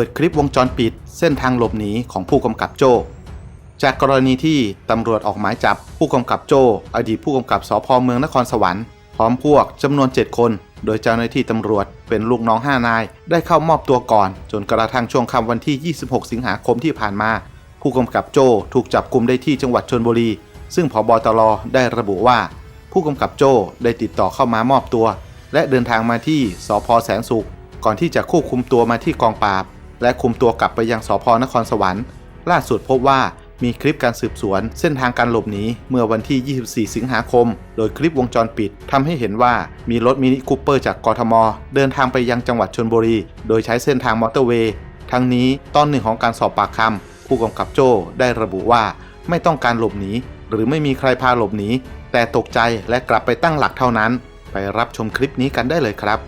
ปิดคลิปวงจรปิด เส้นทางหลบหนีของผู้กำกับโจ้จากกรณีที่ตำรวจออกหมายจับผู้กำกับโจ้อดีตผู้กำกับสพเมืองนครสวรรค์พร้อมพวกจำนวน 7 คน โดยเจ้าหน้าที่ตำรวจเป็นลูกน้อง 5 นาย ได้เข้ามอบตัวก่อน จนกระทั่งช่วงค่ำวันที่ 26 สิงหาคมที่ผ่านมา ผู้กำกับโจ้ถูกจับกลุมได้ที่จังหวัดชนบุรี ซึ่งพบตรได้ระบุว่า ผู้กำกับโจ้ได้ติดต่อเข้ามามอบตัว และเดินทางมาที่สพแสนสุข ก่อนที่จะควบคุมตัวมาที่กองปราบ และคุมตัวกลับไปยังสพนครสวรรค์ ล่าสุดพบว่ามีคลิปการสืบสวนเส้นทางการหลบหนีเมื่อวันที่ 24 สิงหาคม โดยคลิปวงจรปิดทำให้เห็นว่ามีรถมินิคูเปอร์จากกทม เดินทางไปยังจังหวัดชนบุรี โดยใช้เส้นทางมอเตอร์เวย์ ทั้งนี้ตอนหนึ่งของการสอบปากคำผู้กำกับโจ้ได้ระบุว่าไม่ต้องการหลบหนีหรือไม่มีใครพาหลบหนีแต่ตกใจและกลับไปตั้งหลักเท่านั้น ไปรับชมคลิปนี้กันได้เลยครับ